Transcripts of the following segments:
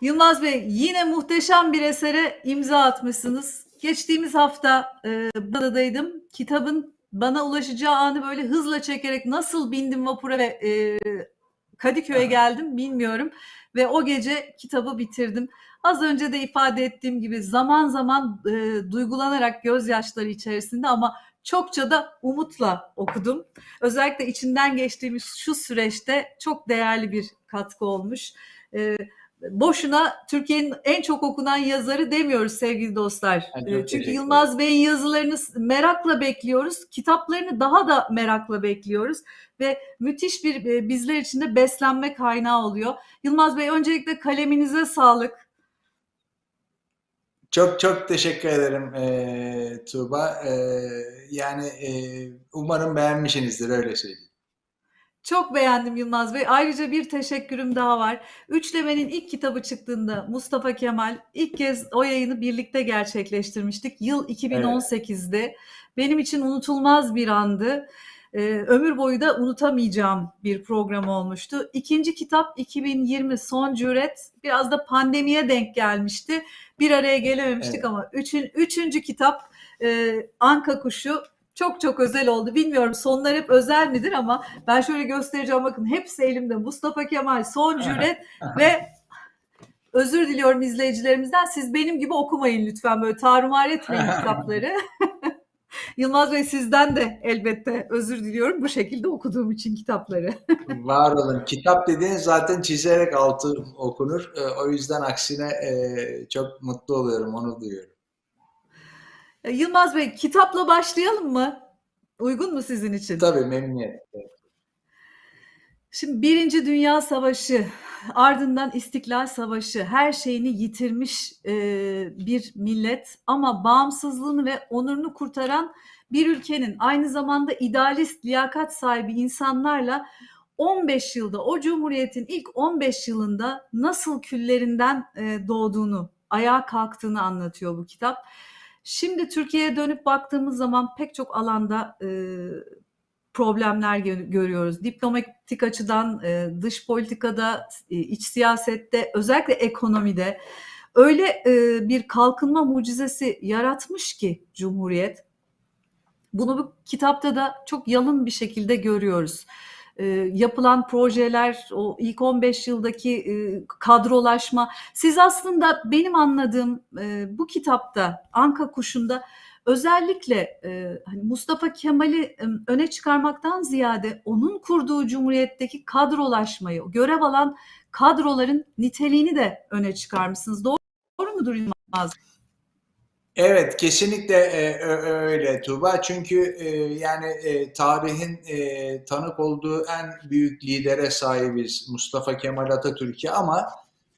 Yılmaz Bey yine muhteşem bir esere imza atmışsınız. Geçtiğimiz hafta e, Burada'daydım. Kitabın bana ulaşacağı anı böyle hızla çekerek nasıl bindim vapura ve e, Kadıköy'e geldim bilmiyorum. Ve o gece kitabı bitirdim. Az önce de ifade ettiğim gibi zaman zaman e, duygulanarak gözyaşları içerisinde ama çokça da umutla okudum. Özellikle içinden geçtiğimiz şu süreçte çok değerli bir katkı olmuş. E, boşuna Türkiye'nin en çok okunan yazarı demiyoruz sevgili dostlar. Ha, çok E, Çünkü Yılmaz Bey'in yazılarını merakla bekliyoruz. Kitaplarını daha da merakla bekliyoruz ve müthiş bir e, bizler için de beslenme kaynağı oluyor. Yılmaz Bey öncelikle kaleminize sağlık. Çok çok teşekkür ederim eee Tuğba. Eee, yani eee, umarım beğenmişsinizdir öyle söyleyeyim. Çok beğendim Yılmaz Bey. Ayrıca bir teşekkürüm daha var. Üçlemenin ilk kitabı çıktığında Mustafa Kemal ilk kez o yayını birlikte gerçekleştirmiştik. Yıl 2018'de. Benim için unutulmaz bir andı. Ee, ömür boyu da unutamayacağım bir program olmuştu. İkinci kitap 2020 Son Cüret. Biraz da pandemiye denk gelmişti. Bir araya gelememiştik Evet. ama üçün, üçüncü kitap e, Anka Kuşu çok çok özel oldu. Bilmiyorum sonlar hep özel midir ama ben şöyle göstereceğim bakın hepsi elimde. Mustafa Kemal, Son Cüret ve özür diliyorum izleyicilerimizden. Siz benim gibi okumayın lütfen böyle tarumar etmeyin kitapları. Yılmaz Bey sizden de elbette özür diliyorum bu şekilde okuduğum için kitapları. Var olun. Kitap dediğin zaten çizerek altı okunur. Eee, o yüzden aksine eee, çok mutlu oluyorum, onu duyuyorum. E, Yılmaz Bey kitapla başlayalım mı? Uygun mu sizin için? Tabii memnuniyetle. Şimdi Birinci Dünya Savaşı, ardından İstiklal Savaşı, her şeyini yitirmiş e, bir millet ama bağımsızlığını ve onurunu kurtaran bir ülkenin aynı zamanda idealist, liyakat sahibi insanlarla 15 yılda, o cumhuriyetin ilk 15 yılında nasıl küllerinden e, doğduğunu, ayağa kalktığını anlatıyor bu kitap. Şimdi Türkiye'ye dönüp baktığımız zaman pek çok alanda e, problemler gö- görüyoruz. Diplomatik açıdan, e, dış politikada, e, iç siyasette, özellikle ekonomide öyle e, bir kalkınma mucizesi yaratmış ki Cumhuriyet. Bunu bu kitapta da çok yalın bir şekilde görüyoruz. E, yapılan projeler, o ilk 15 yıldaki e, kadrolaşma. Siz aslında benim anladığım e, bu kitapta, Anka Kuşu'nda özellikle hani Mustafa Kemal'i öne çıkarmaktan ziyade onun kurduğu cumhuriyetteki kadrolaşmayı, görev alan kadroların niteliğini de öne çıkarmışsınız. Doğru, doğru mudur Yılmaz? Evet, kesinlikle e, öyle Tuğba. Çünkü e, yani e, tarihin e, tanık olduğu en büyük lidere sahibiz Mustafa Kemal Atatürk'e ama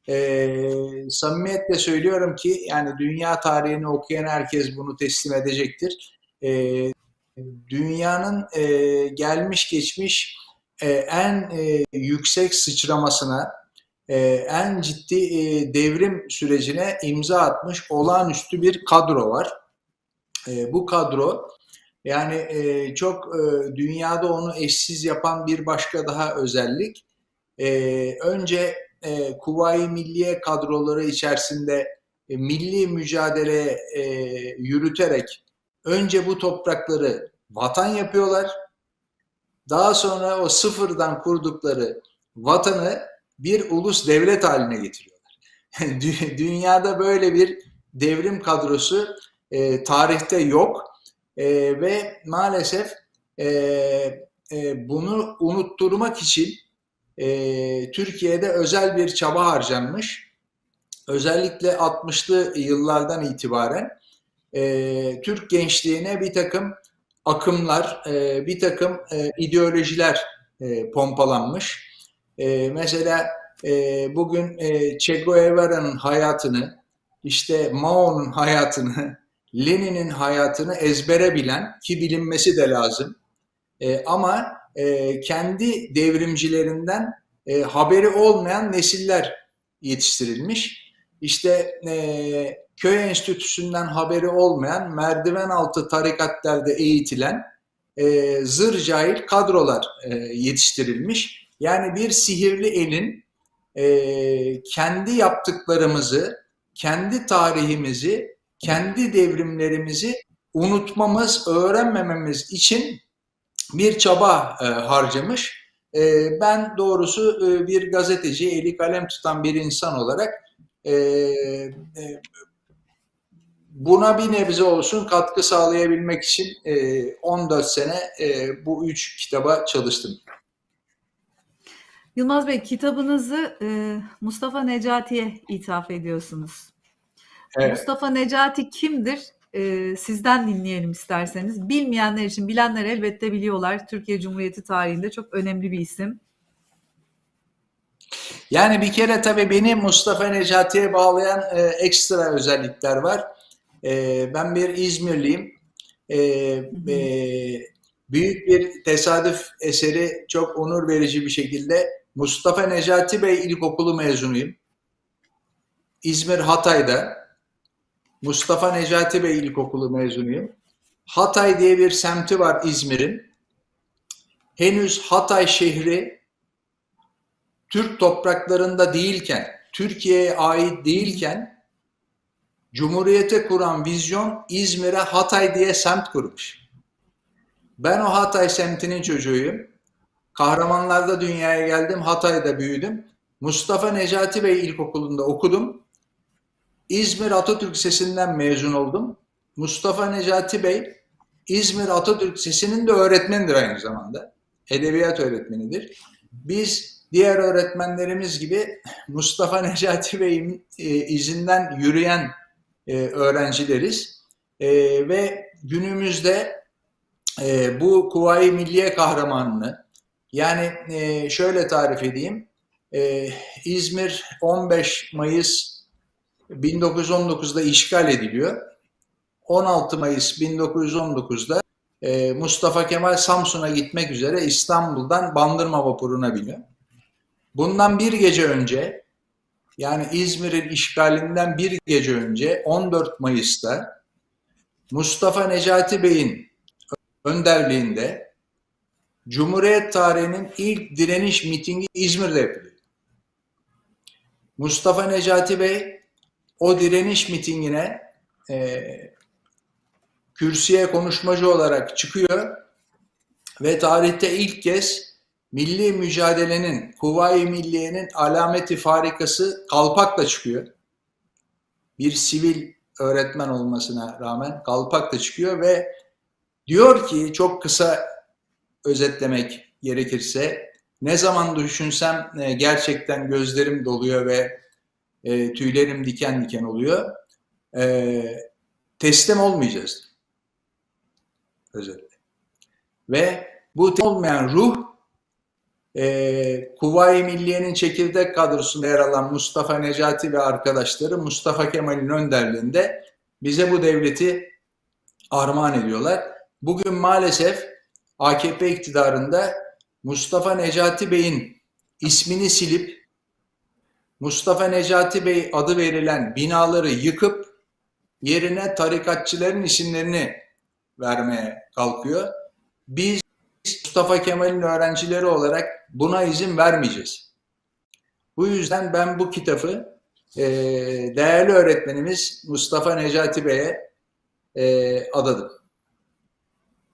e, samimiyetle söylüyorum ki yani dünya tarihini okuyan herkes bunu teslim edecektir. E, dünyanın e, gelmiş geçmiş e, en e, yüksek sıçramasına e, en ciddi e, devrim sürecine imza atmış olağanüstü bir kadro var. E, bu kadro yani çok dünyada onu eşsiz yapan bir başka daha özellik. Önce e, Kuvayi Milliye kadroları içerisinde milli mücadele yürüterek önce bu toprakları vatan yapıyorlar. Daha sonra o sıfırdan kurdukları vatanı bir ulus devlet haline getiriyorlar. Dü- Dünyada böyle bir devrim kadrosu e, tarihte yok E, ve maalesef e, e, bunu unutturmak için e, Türkiye'de özel bir çaba harcanmış. Özellikle 60'lı yıllardan itibaren e, Türk gençliğine bir takım akımlar, e, bir takım e, ideolojiler e, pompalanmış. E, mesela e, bugün e, Che Guevara'nın hayatını, işte Mao'nun hayatını, Lenin'in hayatını ezbere bilen ki bilinmesi de lazım. E, ama e, kendi devrimcilerinden e, haberi olmayan nesiller yetiştirilmiş. İşte e, köy enstitüsünden haberi olmayan, merdiven altı tarikatlarda eğitilen e, zır cahil kadrolar e, yetiştirilmiş. Yani bir sihirli elin e, kendi yaptıklarımızı, kendi tarihimizi, kendi devrimlerimizi unutmamız, öğrenmememiz için bir çaba e, harcamış. E, ben doğrusu e, bir gazeteci, eli kalem tutan bir insan olarak e, e, buna bir nebze olsun katkı sağlayabilmek için e, 14 sene e, bu üç kitaba çalıştım. Yılmaz Bey kitabınızı e, Mustafa Necati'ye ithaf ediyorsunuz. Evet. Mustafa Necati kimdir? E, sizden dinleyelim isterseniz. Bilmeyenler için, bilenler elbette biliyorlar. Türkiye Cumhuriyeti tarihinde çok önemli bir isim. Yani bir kere tabii beni Mustafa Necati'ye bağlayan e, ekstra özellikler var. E, ben bir İzmirliyim. E, e, büyük bir tesadüf eseri çok onur verici bir şekilde Mustafa Necati Bey İlkokulu mezunuyum. İzmir Hatay'da Mustafa Necati Bey İlkokulu mezunuyum. Hatay diye bir semti var İzmir'in. Henüz Hatay şehri Türk topraklarında değilken, Türkiye'ye ait değilken Cumhuriyete kuran vizyon İzmir'e Hatay diye semt kurmuş. Ben o Hatay semtinin çocuğuyum. Kahramanlarda dünyaya geldim, Hatay'da büyüdüm. Mustafa Necati Bey İlkokulu'nda okudum. İzmir Atatürk Lisesi'nden mezun oldum. Mustafa Necati Bey İzmir Atatürk Lisesi'nin de öğretmenidir aynı zamanda. Edebiyat öğretmenidir. Biz diğer öğretmenlerimiz gibi Mustafa Necati Bey'in e, izinden yürüyen e, öğrencileriz. E, ve günümüzde bu Kuvayi Milliye kahramanını yani e, şöyle tarif edeyim. E, İzmir 15 Mayıs 1919'da işgal ediliyor. 16 Mayıs 1919'da e, Mustafa Kemal Samsun'a gitmek üzere İstanbul'dan Bandırma vapuruna biniyor. Bundan bir gece önce yani İzmir'in işgalinden bir gece önce 14 Mayıs'ta Mustafa Necati Bey'in önderliğinde Cumhuriyet tarihinin ilk direniş mitingi İzmir'de yapılıyor. Mustafa Necati Bey o direniş mitingine e, kürsüye konuşmacı olarak çıkıyor ve tarihte ilk kez milli mücadelenin, Kuvayi Milliye'nin alameti farikası kalpakla çıkıyor. Bir sivil öğretmen olmasına rağmen kalpakla çıkıyor ve diyor ki çok kısa özetlemek gerekirse ne zaman düşünsem e, gerçekten gözlerim doluyor ve e, tüylerim diken diken oluyor. E, teslim olmayacağız. Özetle. Ve bu olmayan ruh e, Kuvayi Milliye'nin çekirdek kadrosunda yer alan Mustafa Necati ve arkadaşları Mustafa Kemal'in önderliğinde bize bu devleti armağan ediyorlar. Bugün maalesef AKP iktidarında Mustafa Necati Bey'in ismini silip Mustafa Necati Bey adı verilen binaları yıkıp yerine tarikatçıların isimlerini vermeye kalkıyor. Biz Mustafa Kemal'in öğrencileri olarak buna izin vermeyeceğiz. Bu yüzden ben bu kitabı e, değerli öğretmenimiz Mustafa Necati Bey'e e, adadım.